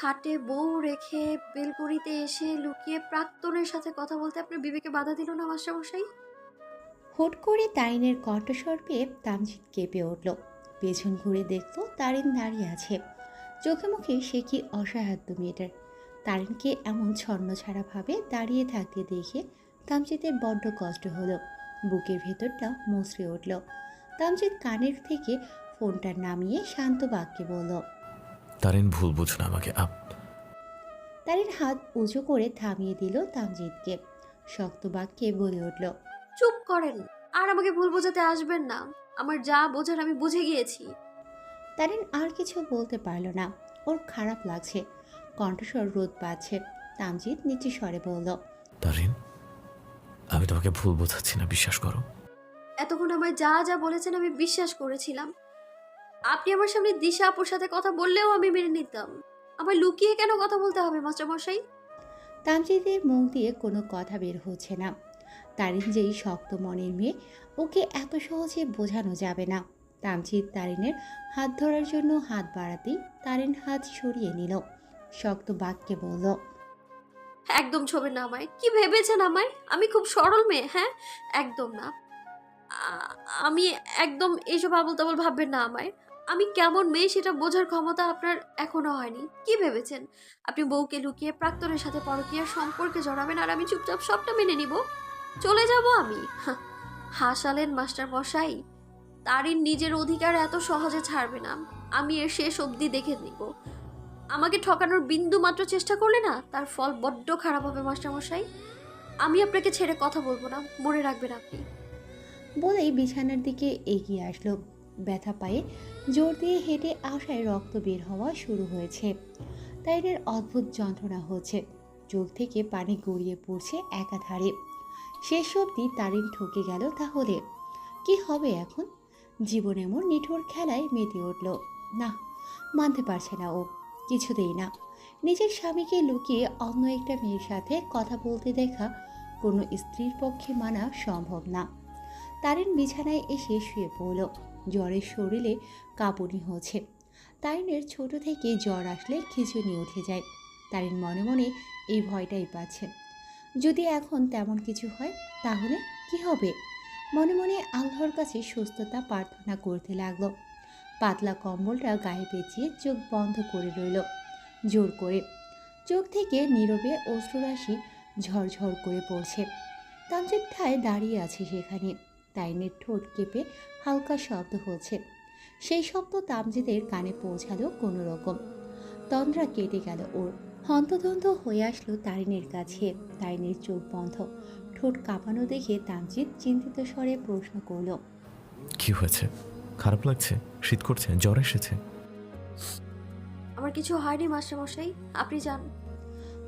খাটে বউ রেখে বেলকুড়িতে এসে লুকিয়ে প্রাক্তনের সাথে কথা বলতে আপনার বিবেকে বাধা দিল না, মাস্টারমশাই? হুট করে তারিনের কণ্ঠস্বর পেয়ে তামজিৎ কেঁপে উঠল। পেছন ঘুরে দেখল তারিন দাঁড়িয়ে আছে। চোখে মুখে সে কি অসহায়ত্ব মেয়েটার। তারিনকে এমন ছন্ন ছাড়া ভাবে দাঁড়িয়ে থাকতে দেখে তামজিদের বড্ড কষ্ট হলো। বুকের ভেতরটা মুচড়ে উঠল। তামজিৎ কানের থেকে ফোনটা নামিয়ে শান্ত বাক্যে বলল তারিন ভুল বুঝ না আমাকে আপ। তারিন হাত উঁচু করে থামিয়ে দিল তামজিৎকে শক্ত বাক্যে বলে উঠল চুপ করেন আর আমাকে ভুল বোঝাতে আসবেন না। আমার যা বোঝার আমি বুঝে গিয়েছি। তারিন আর কিছু বলতে পারল না। ওর খারাপ লাগছে। কণ্ঠস্বর রোদ পাচ্ছে। তামজিৎ নিচে স্বরে বলল তারিন আমি তোমাকে ভুল বোঝাচ্ছি না বিশ্বাস করো। এতক্ষণ আমায় যা যা বলেছেন আমি বিশ্বাস করেছিলাম। আপনি আমার সামনে দিশা আপুর সাথে কথা বললেও আমি মেনে নিতাম। আমার লুকিয়ে কেন কথা বলতে হবে মাস্টারমশাই তামজিদের মুখ দিয়ে কোনো কথা বের হচ্ছে না। তারিন যেই শক্ত মনের মেয়ে ওকে এত সহজে বোঝানো যাবে না। তামজিৎ তারিনের হাত ধরার জন্য হাত বাড়াতেই তারিন হাত সরিয়ে নিল। শক্ত বাক্যে বলল একদম ছবে না আমায়। কি ভেবেছেন আমায়? আমি খুব সরল মেয়ে হ্যাঁ? একদম না। আমি একদম এইসব আবল তাবল ভাববেন না আমায়। আমি কেমন মেয়ে সেটা বোঝার ক্ষমতা আপনার এখনও হয়নি। কি ভেবেছেন? আপনি বউকে লুকিয়ে প্রাক্তনের সাথে পরকীয়ার সম্পর্কে জড়াবেন আর আমি চুপচাপ সবটা মেনে নিব? চলে যাব আমি? হাসালেন মাস্টার মশাই। তারিন নিজের অধিকার এত সহজে ছাড়বে না। আমি এর শেষ অবধি দেখে নিব। আমাকে ঠকানোর বিন্দু মাত্র চেষ্টা করলে না, তার ফল বড্ড খারাপ হবে মাস্টারমশাই আমি আপনাকে ছেড়ে কথা বলব না। মনে রাখবেন আপনি। বলেই বিছানার দিকে এগিয়ে আসলো। ব্যথা পায়ে জোর দিয়ে হেঁটে আশায় রক্ত বের হওয়া শুরু হয়েছে। তাইনের অদ্ভুত যন্ত্রণা হচ্ছে। চোখ থেকে পানি গড়িয়ে পড়ছে একাধারে। শেষ অবধি তারিন ঠকে গেল তাহলে। কি হবে এখন? জীবন এমন নিঠোর খেলায় মেতে উঠল। না, মানতে পারছে না ও। কিছুতেই না। নিজের স্বামীকে লুকিয়ে অন্য একটা মেয়ের সাথে কথা বলতে দেখা কোনো স্ত্রীর পক্ষে মানা সম্ভব না। তারিন বিছানায় এসে শুয়ে পড়ল। জ্বরের শরীরে কাঁপুনি হচ্ছে তারিনের ছোট থেকে জ্বর আসলে খিচুনি উঠে যায়। তারিন মনে মনে এই ভয়টাই পাচ্ছে। যদি এখন তেমন কিছু হয়, তাহলে কি হবে? মনে মনে আল্লাহর কাছে সুস্থতা প্রার্থনা করতে লাগল। পাতলা কম্বলটা গায়ে পেঁচিয়ে চোখ বন্ধ করে রইল। জোর করে। চোখ থেকে নীরবে অশ্রুরাশি ঝরঝর করে পড়ছে। তামজিৎ ঠায় দাঁড়িয়ে আছে সেখানে। তাইনের ঠোঁট কেঁপে হালকা শব্দ হচ্ছে। সেই শব্দ তামজিদের কানে পৌঁছালো কোনো রকম। তন্দ্রা কেটে গেল ওর। হন্তদন্ত হয়ে আসলো তারিনের কাছে। তারিনের চোখ বন্ধ। ঠোঁট কাঁপানো দেখে তামজিৎ চিন্তিত স্বরে প্রশ্ন করল কি হয়েছে? খারাপ লাগছে? শীত করছে? জ্বর এসেছে? আমার কিছু হয়নি মাস্টারমশাই। আপনি যান।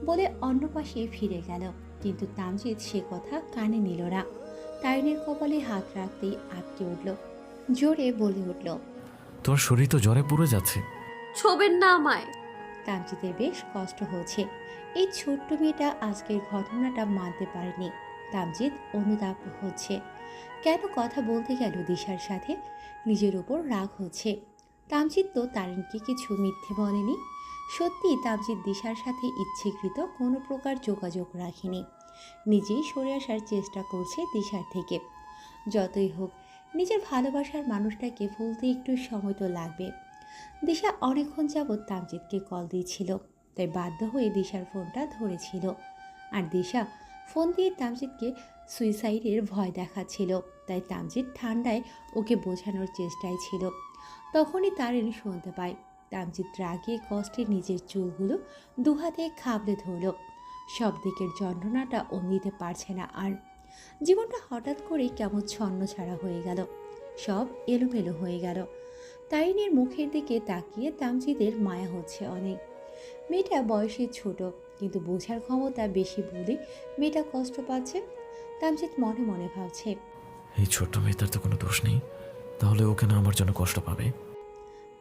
বলে অন্য পাশে ফিরে গেল। কিন্তু তামজিৎ সে কথা কানে নিল না। তারিনের কপালে হাত রাখতেই আটকে উঠল। জোরে বলে উঠল তোমার শরীর তো জ্বরে পুড়ে যাচ্ছে। ছোবেন না আমায়। তামজিদের বেশ কষ্ট হচ্ছে এই ছোট্ট মেয়েটা আজকের ঘটনাটা মানতে পারেনি। তামজিৎ অনুতাপ হচ্ছে। কেন কথা বলতে গেল দিশার সাথে? নিজের ওপর রাগ হচ্ছে। তামজিৎ তো তারিনকে কিছু মিথ্যে বলেনি। সত্যি তামজিৎ দিশার সাথে ইচ্ছেকৃত কোনো প্রকার যোগাযোগ রাখেনি। নিজেই সরে আসার চেষ্টা করছে দিশার থেকে। যতই হোক, নিজের ভালোবাসার মানুষটাকে ভুলতে একটু সময় তো লাগবে। দিশা অনেকক্ষণ যাবৎ তামজিৎকে কল দিয়েছিল, তাই বাধ্য হয়ে দিশার ফোনটা ধরেছিল। আর দিশা ফোন দিয়ে তামজিৎকে সুইসাইডের ভয় দেখাচ্ছিল, তাই তামজিৎ ঠান্ডায় ওকে বোঝানোর চেষ্টায় ছিল। তখনই তারিন শুনতে পায় তামজিৎ রাগে কষ্টে নিজের চুলগুলো দুহাতে খাবলে ধরল। সব দিকের যন্ত্রণাটা ও নিতে পারছে না আর। জীবনটা হঠাৎ করে কেমন ছন্ন ছাড়া হয়ে গেল। সব এলোমেলো হয়ে গেল। তাইনের মুখের দিকে তাকিয়ে তামজিদের মায়া হচ্ছে অনেক। মেয়েটা বয়সে ছোট কিন্তু বোঝার ক্ষমতা বেশি বলে মেয়েটা কষ্ট পাচ্ছে। তামজিৎ মনে মনে ভাবছে এই ছোট্ট মেয়েটার তো কোনো দোষ নেই। তাহলে ও কেন আমার জন্য কষ্ট পাবে?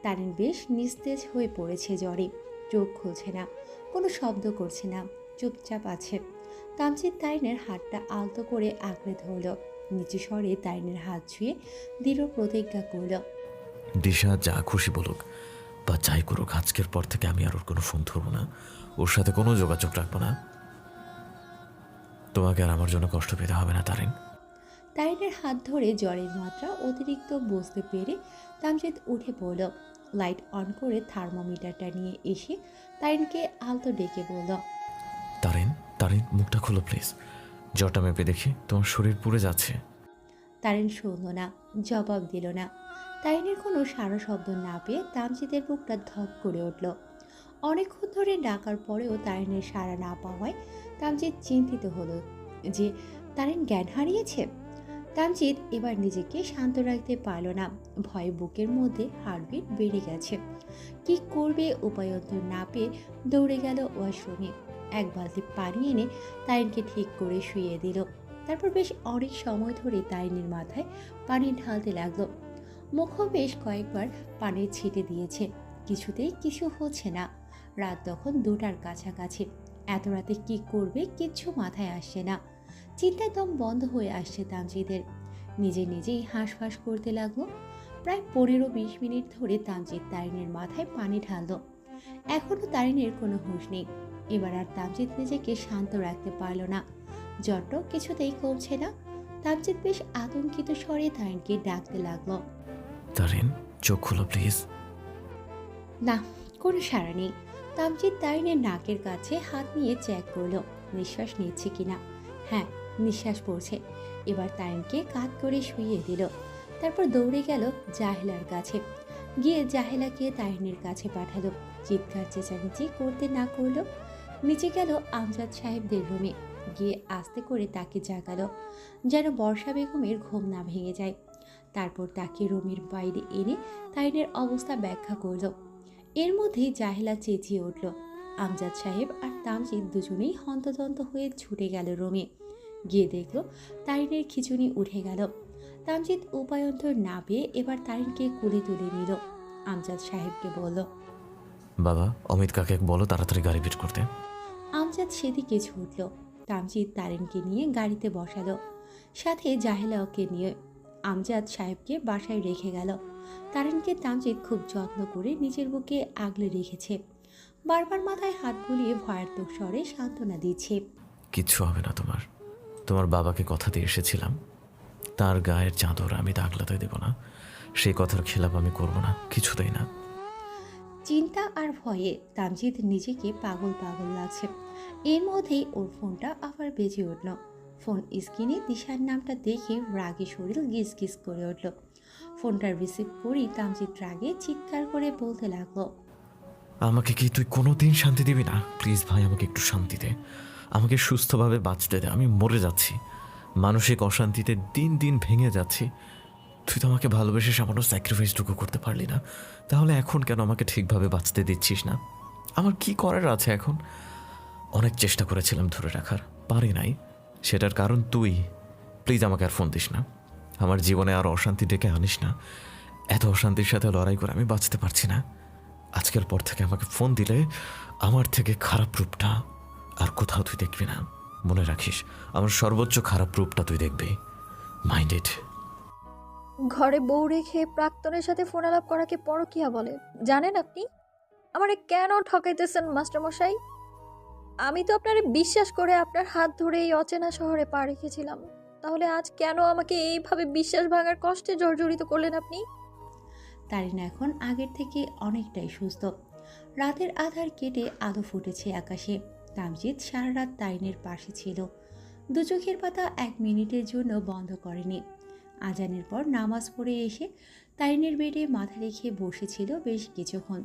তারিন বেশ নিস্তেজ হয়ে পড়েছে জ্বরে। চোখ খুলছে না কোনো শব্দ করছে না। চুপচাপ আছে। তামজিৎ তাইনের হাতটা আলতো করে আঁকড়ে ধরল। নিচু স্বরে তাইনের হাত ছুঁয়ে দৃঢ় প্রতিজ্ঞা করল দিশা যা খুশি বলুক বা যাই করুক আজকের পর থেকে আমি আর ওর কোনো ফোন ধরবো না। ওর সাথে কোনো যোগাযোগ রাখব না। তোমাকে আর আমার জন্য কষ্ট পেতে হবে না তারিন। তারিনের হাত ধরে জ্বরের মাত্রা অতিরিক্ত বুঝতে পেরে তামজিৎ উঠে পড়ল। লাইট অন করে থার্মোমিটারটা নিয়ে এসে তারিনকে আলতো ডেকে বলল তারিন, মুখটা খোলো প্লিজ জ্বরটা মেপে দেখি, তোমার শরীর পুড়ে যাচ্ছে। তারিন শুনল না, জবাব দিল না। তারিনের কোনো সারা শব্দ না পেয়ে তামজিদের বুকটা ধক করে উঠল। অনেকক্ষণ ধরে ডাকার পরেও তারিনের সাড়া না পাওয়ায় তামজিৎ চিন্তিত হলো যে, তারিন জ্ঞান হারিয়েছে? তামজিৎ এবার নিজেকে শান্ত রাখতে পারল না। ভয়ে বুকের মধ্যে হার্টবিট বেড়ে গেছে। কি করবে উপায়ন্তর না পেয়ে দৌড়ে গেল ওয়াশরুমে। এক বালতি পানি এনে তাইনকে ঠিক করে শুইয়ে দিল। তারপর বেশ অনেক সময় ধরে তাইনের মাথায় পানি ঢালতে লাগল। মুখও বেশ কয়েকবার পানির ছিটে দিয়েছে। কিছুতেই কিছু হচ্ছে না। রাত তখন দুটার কাছাকাছি। এত রাতে কি করবে কিচ্ছু মাথায় আসছে না। চিন্তায় দম বন্ধ হয়ে আসছে তামজিদের নিজে নিজেই হাঁসফাঁস করতে লাগল। প্রায় পনেরো বিশ মিনিট ধরে তামজিদ তারিনের মাথায় পানি ঢাললো। এখনও তারিনের কোনো হুঁশ নেই। এবার আর তামজিদ নিজেকে শান্ত রাখতে পারল না। জ্বরটাও কিছুতেই কমছে না। তামজিদ বেশ আতঙ্কিত স্বরে তারিনকে ডাকতে লাগল। তারিন চোখ খোলো প্লিজ। না কোনো সাড়া নেই। তামজিৎ তারিনের নাকের কাছে হাত নিয়ে চেক করল নিঃশ্বাস নিচ্ছে কিনা। হ্যাঁ নিঃশ্বাস পড়ছে। এবার তারিনকে কাত করে শুইয়ে দিল। তারপর দৌড়ে গেল জাহেলার কাছে। গিয়ে জাহেলাকে তারিনের কাছে পাঠালো। চিৎকার চেঁচামেচি করতে না করল। নিচে গেল আমজাদ সাহেবদের রুমে। গিয়ে আস্তে করে তাকে জাগালো, যেন বর্ষা বেগমের ঘুম না ভেঙে যায়। তারপর তাকে রুমের বাইরে এনে তারিনের অবস্থা ব্যাখ্যা করল। এর মধ্যেই জাহেলা চেঁচিয়ে উঠল। আমজাদ সাহেব আর তামজিদ দুজনেই হন্তদন্ত হয়ে ছুটে গেল রুমে। গিয়ে দেখল তারিনের খিচুনি উঠে গেল। তামজিদ উপায়ন্তর না পেয়ে এবার তারিনকে কুলে তুলে নিল। আমজাদ সাহেবকে বলল, বাবা, অমিত কাকে বলো তাড়াতাড়ি গাড়ি বের করতে। আমজাদ সেদিকে ছুটল তামজিদ তারিনকে নিয়ে গাড়িতে বসালো। সাথে জাহেলাওকে নিয়ে আমজাদ সাহেবকে বাসায় রেখে গেল। তারিনকে তামজিদ খুব যত্ন করে নিজের বুকে আগলে রেখেছে। বারবার মাথায় হাত বুলিয়ে ভয়ার্থক স্বরে সান্ত্বনা দিচ্ছে। কিচ্ছু হবে না তোমার। তোমার বাবাকে কথা দিয়ে এসেছিলাম। তার গায়ের চাদর আমি দাগলাতে দেব না। সেই কথার খেলাপ আমি করব না কিছুতেই না। চিন্তা আর ভয়ে তামজিদ নিজেকে পাগল পাগল লাগছে। এর মধ্যেই ওর ফোনটা আবার বেজে উঠল। ফোন স্ক্রিনে দিশার নামটা দেখে রাগে শরীর গিস গিস করে উঠল। ফোনটা রিসিভ করেই তামজিদ রাগে চিৎকার করে বলতে লাগল, আমাকে কি তুই কোনো দিন শান্তি দিবি না? প্লিজ ভাই, আমাকে একটু শান্তি দে। আমাকে সুস্থভাবে বাঁচতে দে, আমি মরে যাচ্ছি। মানসিক অশান্তিতে দিন দিন ভেঙে যাচ্ছি। তুই তো আমাকে ভালোবেসে সামান্য স্যাক্রিফাইসটুকু করতে পারলি না। তাহলে এখন কেন আমাকে ঠিকভাবে বাঁচতে দিচ্ছিস না? আমার কি করার আছে এখন? অনেক চেষ্টা করেছিলাম ধরে রাখার, পারি নাই। সেটার কারণ তুই প্লিজ আমাকে আর ফোন দিস না। আমার জীবনে আর অশান্তি ডেকে আনিস না। এত অশান্তির সাথে লড়াই করে আমি বাঁচতে পারছি না। আজকের পর থেকে আমাকে ফোন দিলে আমার থেকে খারাপ রূপটা আর কোথাও তুই দেখবি না। মনে রাখিস, আমার সর্বোচ্চ খারাপ রূপটা তুই দেখবি। মাইন্ডেড ঘরে বউ রেখে প্রাক্তনের সাথে ফোন আলাপ করাকে পরকিয়া বলে? জানেন আপনি? আমারে কেন ঠকাইতেছেন, মাস্টারমশাই? আমি তো আপনারে বিশ্বাস করে আপনার হাত ধরে এই অচেনা শহরে পা রেখেছিলাম। তাহলে আজ কেন আমাকে এইভাবে বিশ্বাস ভাঙার কষ্টে জর্জরিত করলেন আপনি? তারিন এখন আগের থেকে অনেকটাই সুস্থ। রাতের আধার কেটে আলো ফুটেছে আকাশে। তামজিৎ সারা রাত তারিনের পাশে ছিল। দু চোখের পাতা এক মিনিটের জন্য বন্ধ করেনি। আজানের পর নামাজ পড়ে এসে তারিনের বেডে মাথা রেখে বসেছিল বেশ কিছুক্ষণ।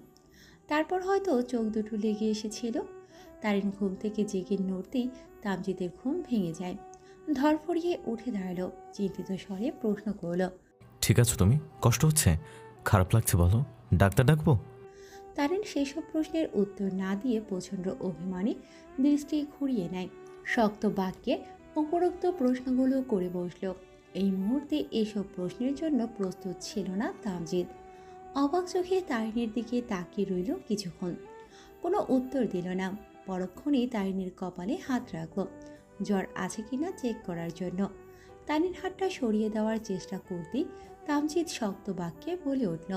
তারপর হয়তো চোখ দুটো লেগে এসেছিল। তারিন ঘুম থেকে জেগে নড়তেই তামজিদের ঘুম ভেঙে যায়। ধরফড়িয়ে উঠে দাঁড়াল। চিন্তিত স্বরে প্রশ্ন করল ঠিক আছে তুমি? কষ্ট হচ্ছে? খারাপ লাগছে বলো। ডাক্তার ডাকবো? তারিন সেসব প্রশ্নের উত্তর না দিয়ে প্রচণ্ড অভিমানী দৃষ্টি ঘুরিয়ে নেয়। শক্ত বাক্যে উপরোক্ত প্রশ্নগুলো করে বসল। এই মুহূর্তে এসব প্রশ্নের জন্য প্রস্তুত ছিল না তামজিদ। অবাক চোখে তারিনের দিকে তাকিয়ে রইল কিছুক্ষণ। কোনো উত্তর দিল না। পরক্ষণেই তারিনের কপালে হাত রাখল। জ্বর আছে কিনা চেক করার জন্য। তারিন হাতটা সরিয়ে দেওয়ার চেষ্টা করতেই তামজিদ শক্ত বাক্যে বলে উঠল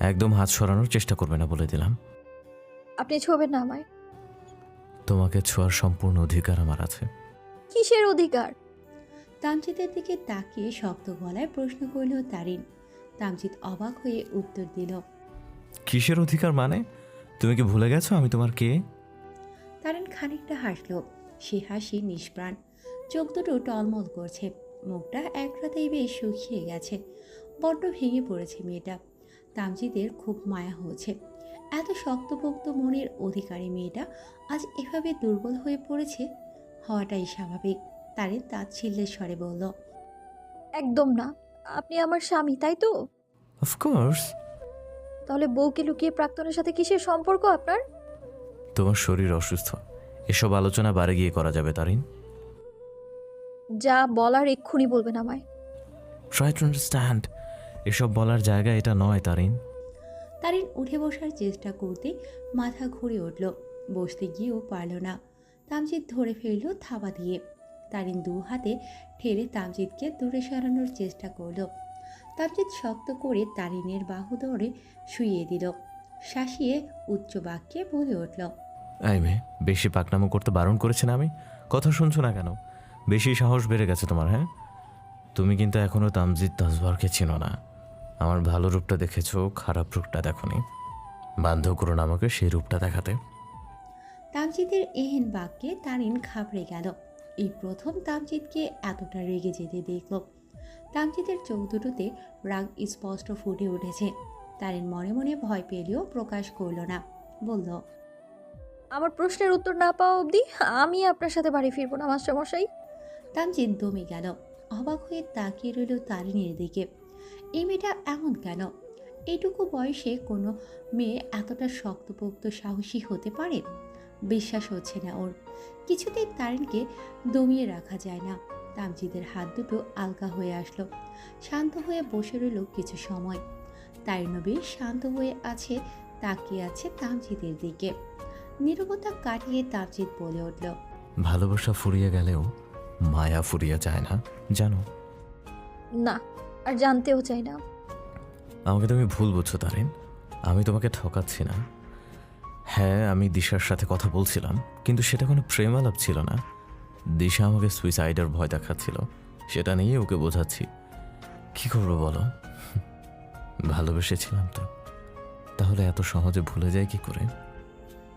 একদম হাত সরানোর চেষ্টা করবে না বলে দিলাম। আপনি ছোবেন না আমায়। তোমাকে ছোঁয়ার সম্পূর্ণ অধিকার আমার আছে। কিসের অধিকার? তামজিদের দিকে তাকিয়ে শক্ত গলায় প্রশ্ন করল তারিন তামজিদ অবাক হয়ে উত্তর দিল কিসের অধিকার মানে? তুমি কি ভুলে গেছো আমি তোমার কে? তারিন খানিকটা হাসল। সে হাসি নিষ্প্রাণ। চোখ দুটো টলমল করছে। মুখটা এক রাতেই বেশ শুকিয়ে গেছে। বড্ড ভেঙে পড়েছে মেয়েটা। তামজিদের খুব মায়া হয়েছে। এত শক্তপোক্ত মনের অধিকারী মেয়েটা আজ এভাবে দুর্বল হয়ে পড়েছে হওয়াটাই স্বাভাবিক। তারিন তাচ্ছিল্যের স্বরে বলল একদম না। আপনি আমার স্বামী তাই তো? অফকোর্স তাহলে বউকে লুকিয়ে প্রাক্তনের সাথে কিসের সম্পর্ক আপনার? তোমার শরীর অসুস্থ। এসব আলোচনা বারে গিয়ে করা যাবে তারিন। যা বলার এক্ষুনি বলবেন আমায়। ট্রাই টু আন্ডারস্ট্যান্ড এসব বলার জায়গা এটা নয় তারিন। তারিন উঠে বসার চেষ্টা করতে মাথা ঘুরে উঠল। বসতে গিয়েও পারল না। তামজিৎ ধরে ফেলল থাবা দিয়ে। তারিন দু হাতে ঠেলে তামজিৎকে দূরে সরানোর চেষ্টা করল। তামজিৎ শক্ত করে তারিনের বাহু ধরে শুইয়ে দিল। শাসিয়ে উচ্চ বাক্যে বলে উঠল আই মে বেশি পাকনামো করতে বারণ করেছে না আমি? কথা শুনছো না কেন? বেশি সাহস বেড়ে গেছে তোমার হ্যাঁ? তুমি কিন্তু এখনও তামজিদ তাজবারকে চিনো না। আমার ভালো রূপটা দেখেছ, খারাপ রূপটা দেখোনি। বাধ্য করো না আমাকে সেই রূপটা দেখাতে। তামজিদের এহেন বাক্যে তারিন ঘাবড়ে গেল। এই প্রথম তামজিদকে এতটা রেগে যেতে দেখল। তামজিদের চোখ দুটোতে রাগ স্পষ্ট ফুটে উঠেছে। তারিন মনে মনে ভয় পেলেও প্রকাশ করল না। বলল আমার প্রশ্নের উত্তর না পাওয়া অবধি আমি আপনার সাথে বাড়ি ফিরবো না, মাস্টারমশাই। তামজিদ দমে গেল। অবাক হয়ে তাকিয়ে রইল তারিনের দিকে। এই মেয়েটা এমন কেন? এইটুকু বয়সে কোনো মেয়ে এতটা শক্তপোক্ত, সাহসী হতে পারে? বিশ্বাস হচ্ছে না ওর। কিছুতেই তারিনকে দমিয়ে রাখা যায় না। তামজিদের হাত দুটো আলগা হয়ে আসলো। শান্ত হয়ে বসে রইল কিছু সময়। তারিনও বেশ শান্ত হয়ে আছে, তাকিয়ে আছে তামজিদের দিকে। নীরবতা কাটিয়ে তামজিদ বলে উঠল ভালোবাসা ফুরিয়ে গেলেও মায়া ফুরিয়ে যায় না জানো? না আর জানতেও চাই না। আমাকে তুমি ভুল বুঝছ তারিন। আমি তোমাকে ঠকাচ্ছি না। হ্যাঁ আমি দিশার সাথে কথা বলছিলাম কিন্তু সেটা কোনো প্রেম আলাপ ছিল না। দিশা আমাকে সুইসাইডের ভয় দেখাচ্ছিল সেটা নিয়ে ওকে বোঝাচ্ছি। কি করব বলো? ভালোবেসেছিলাম তো। তাহলে এত সহজে ভুলে যায় কি করে?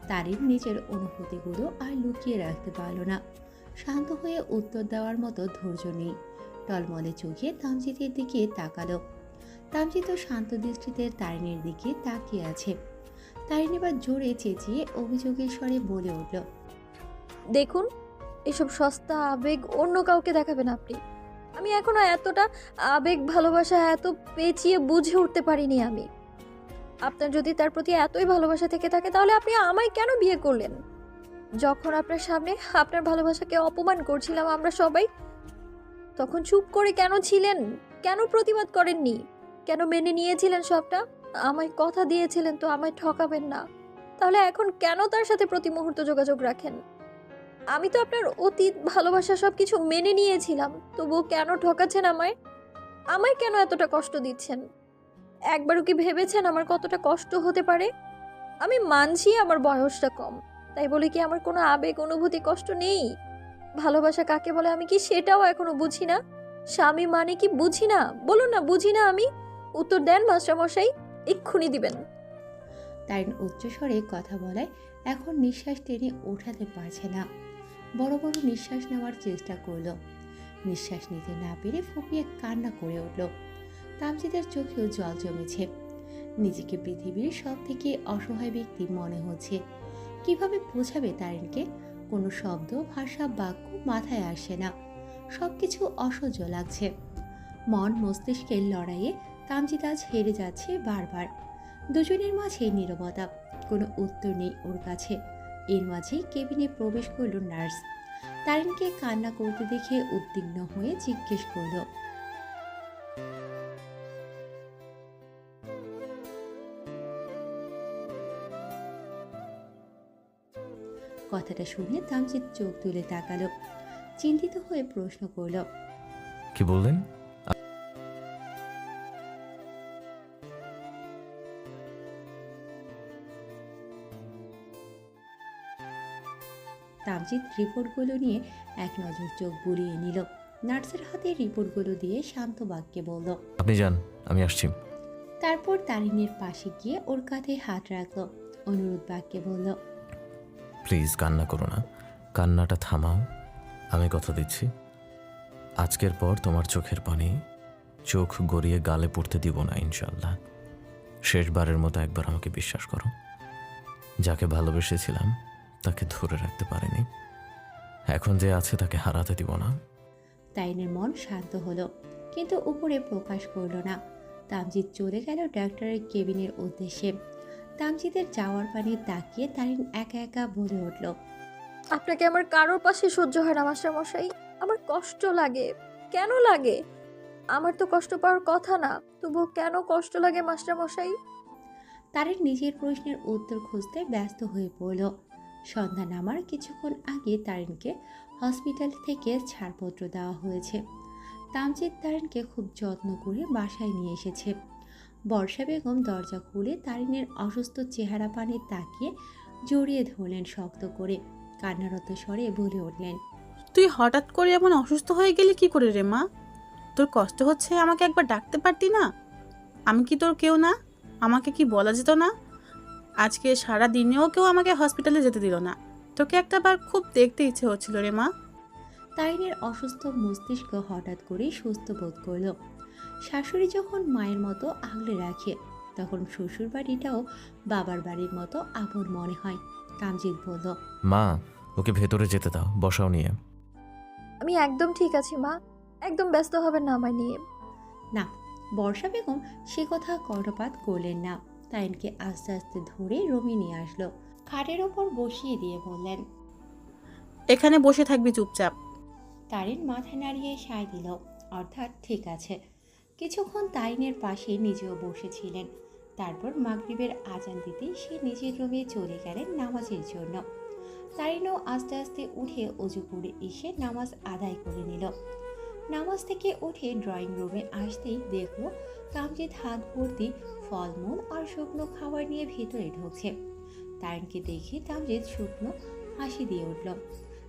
তারিন নিজের অনুভূতিগুলো আর লুকিয়ে রাখতে পারল না। শান্ত হয়ে উত্তর দেওয়ার মতো ধৈর্য নেই। টলমলে চোখে তামজিদের দিকে তাকালো। তামজিদ শান্ত দৃষ্টিতে তারিনের দিকে তাকিয়ে আছে। তারিন এবার জোরে চেঁচিয়ে অভিযোগের স্বরে বলে উঠল, দেখুন, এসব সস্তা আবেগ অন্য কাউকে দেখাবেন আপনি। আমি এখনও এতটা আবেগ ভালোবাসা এত পেঁচিয়ে বুঝে উঠতে পারিনি আমি। আপনার যদি তার প্রতি এতই ভালোবাসা থেকে থাকে, তাহলে আপনি আমায় কেন বিয়ে করলেন? যখন আপনার সামনে আপনার ভালোবাসাকে অপমান করছিলাম আমরা সবাই, তখন চুপ করে কেন ছিলেন? কেন প্রতিবাদ করেননি? কেন মেনে নিয়েছিলেন সবটা? আমায় কথা দিয়েছিলেন তো আমায় ঠকাবেন না। তাহলে এখন কেন তার সাথে প্রতি মুহূর্ত যোগাযোগ রাখেন? আমি তো আপনার অতীত ভালোবাসা সব কিছু মেনে নিয়েছিলাম, তবুও কেন ঠকাচ্ছেন আমায়? আমায় কেন এতটা কষ্ট দিচ্ছেন? একবারও কি ভেবেছেন আমার কতটা কষ্ট হতে পারে? আমি মানছি আমার বয়সটা কম, তাই বলে কি আমার কোনো আবেগ, অনুভূতি, কষ্ট নেই? ভালোবাসা কাকে বলে আমি কি সেটাও এখনও বুঝি না? স্বামী মানে কি বুঝি না? বলুন না, বুঝি না আমি? উত্তর দেন মাস্টারমশাই, এক্ষুনি দিবেন। তারিন উচ্চস্বরে কথা বলায় এখন নিঃশ্বাস টেনে ওঠাতে পারছে না। বড় বড় নিঃশ্বাস নেওয়ার চেষ্টা করল। নিঃশ্বাস নিতে না পেরে ফুপিয়ে কান্না করে উঠল। তামজিদের চোখেও জল জমেছে। নিজেকে পৃথিবীর সব থেকে অসহায় ব্যক্তি মনে হচ্ছে। কীভাবে বোঝাবে তারিনকে? কোনো শব্দ, ভাষা, বাক্য মাথায় আসে না। সব কিছু অসহ্য লাগছে। মন মস্তিষ্কের লড়াইয়ে তামজিদ আজ হেরে যাচ্ছে বারবার। দুজনের মাঝে নীরবতা। কোনো উত্তর নেই ওর কাছে। এর মাঝেই কেবিনে প্রবেশ করল নার্স। তারিনকে কান্না করতে দেখে উদ্বিগ্ন হয়ে জিজ্ঞেস করল কথাটা শুনে তামজিৎ চোখ তুলে তাকালো। চিন্তিত হয়ে প্রশ্ন করল কি বললেন? তামজিৎ রিপোর্টগুলো নিয়ে এক নজর চোখ বুলিয়ে নিল। নার্সের হাতে রিপোর্টগুলো দিয়ে শান্ত বাক্যে বলল আপনি যান আমি আসছি। তারপর তারিনের পাশে গিয়ে ওর কাঁধে হাত রাখল। অনুরোধ বাক্যে বলল প্লিজ কান্না করো না। কান্নাটা থামাও। আমি কথা দিচ্ছি। আজকের পর তোমার চোখের পানি চোখ গড়িয়ে গালে পড়তে দিব না ইনশাল্লাহ শেষবারের মতো একবার আমাকে বিশ্বাস করো। যাকে ভালোবেসেছিলাম, তাকে ধরে রাখতে পারিনি। এখন যে আছে তাকে হারাতে দিব না। তাইনের মন শান্ত হলো, কিন্তু উপরে প্রকাশ করল না। তামজিৎ চলে গেল ডাক্তারের কেবিনের উদ্দেশ্যে। তামজিদের যাওয়ার পানে তাকিয়ে তারিন একা একা বলে উঠল আপনাকে আমার কারোর পাশে সহ্য হয় না মাস্টার মশাই। আমার কষ্ট লাগে। কেন লাগে? আমার তো কষ্ট পাওয়ার কথা না। তবুও কেন কষ্ট লাগে মাস্টার মশাই? তারিন নিজের প্রশ্নের উত্তর খুঁজতে ব্যস্ত হয়ে পড়ল। সন্ধ্যা নামার কিছুক্ষণ আগে তারিনকে হসপিটাল থেকে ছাড়পত্র দেওয়া হয়েছে। তামজিৎ তারিনকে খুব যত্ন করে বাসায় নিয়ে এসেছে। বর্ষা বেগম দরজা খুলে তারিনের অসুস্থ চেহারা পানে তাকিয়ে জড়িয়ে ধরলেন শক্ত করে। কান্নারত স্বরে বলে উঠলেন তুই হঠাৎ করে এমন অসুস্থ হয়ে গেলি কি করে রে মা? তোর কষ্ট হচ্ছে আমাকে একবার ডাকতে পারতি না? আমি কি তোর কেউ না? আমাকে কি বলা যেত না? আজকে সারা দিনেও কেউ আমাকে হসপিটালে যেতে দিল না। তোকে একটা বার খুব দেখতে ইচ্ছে হচ্ছিল রে মা। তারিনের অসুস্থ মস্তিষ্ক হঠাৎ করেই সুস্থ বোধ করল। শাশুড়ি যখন মায়ের মতো আগলে রাখে তখন শ্বশুর বাড়িটাও বাবার বাড়ির মতো আপন মনে হয় তামজিৎ বলল। মা ওকে ভেতরে যেতে দাও বসাও নিয়ে। আমি একদম ঠিক আছি মা। একদম ব্যস্ত হবেন না আমায় নিয়ে। না বর্ষা বেগম সে কথা কর্ণপাত করলেন না। তাইনকে আস্তে আস্তে ধরে রমি নিয়ে আসলো। খাটের ওপর বসিয়ে দিয়ে বললেন এখানে বসে থাকবি চুপচাপ। তারিন মাথা নাড়িয়ে সায় দিল। অর্থাৎ ঠিক আছে। কিছুক্ষণ তাইনের পাশে নিজেও বসেছিলেন। তারপর মাগরিবের আজান দিতে সে নিজের রুমে চলে গেলেন নামাজের জন্য। তারিনও আস্তে আস্তে উঠে অজু করে এসে নামাজ আদায় করে নিল। নামাজ থেকে উঠে ড্রয়িং রুমে আসতেই দেখল তামজিৎ হাত ভর্তি ফলমূল আর শুকনো খাবার নিয়ে ভেতরে ঢুকছে। তারিনকে দেখে তামজিৎ শুকনো হাসি দিয়ে উঠল।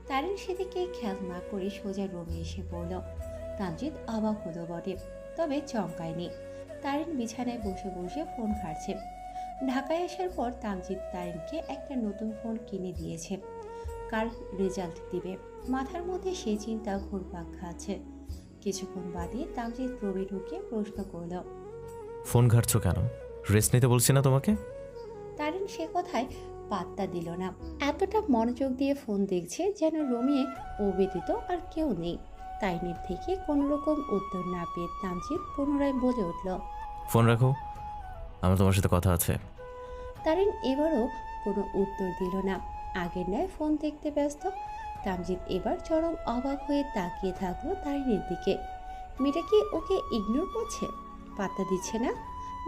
তারিন সেদিকে খেয়াল না করে সোজা রুমে এসে পড়ল। তামজিৎ অবাক হলো বটে। তবে চমকায়নি। তারিন বিছানায় বসে বসে ফোন ঘাটছে। ঢাকায় আসার পর তামজিৎ তারিনকে একটা নতুন ফোন কিনে দিয়েছে। কার রেজাল্ট দিবে। মাথার মধ্যে সে চিন্তা ঘুরপাক খাচ্ছে। কিছুক্ষণ বাদে তামজিৎ রবি ঢুকে প্রশ্ন করল ফোন ঘাটছো কেন? রেস্ট নিতে বলছি না তোমাকে? তারিন সে কথায় পাত্তা দিল না। এতটা মনোযোগ দিয়ে ফোন দেখছে যেন রমিয়ে ও ব্যতীত আর কেউ নেই। তাইনের থেকে কোনো রকম উত্তর না পেয়ে তামজিৎ পুনরায় বলে উঠল ফোন রাখো আমার তোমার সাথে কথা আছে। তারিন এবারও কোনো উত্তর দিল না। আগের ন্যায় ফোন দেখতে ব্যস্ত তামজিৎ এবার চরম অবাক হয়ে তাকিয়ে থাকল তারিনের দিকে। মেয়েটা কি ওকে ইগনোর করছে? পাত্তা দিচ্ছে না?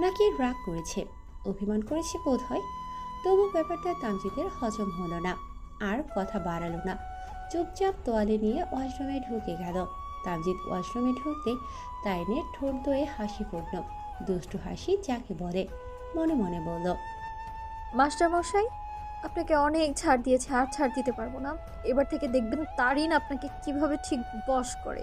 নাকি রাগ করেছে? অভিমান করেছে বোধ হয় তবু ব্যাপারটা তামজিদের হজম হলো না আর কথা বাড়ালো না। চুপচাপ তোয়ালে নিয়ে ওয়াশরুমে ঢুকে গেল। তামজিৎ ওয়াশরুমে ঢুকতে তাইনের ঠোঁট দয়ে হাসি পড়ল দুষ্টু হাসি যাকে বলে, মনে মনে বলল, মাস্টারমশাই, আপনাকে অনেক ছাড় দিয়েছে, আর ছাড় দিতে পারব না। এবার থেকে দেখবেন তারিন আপনাকে কীভাবে ঠিক বশ করে।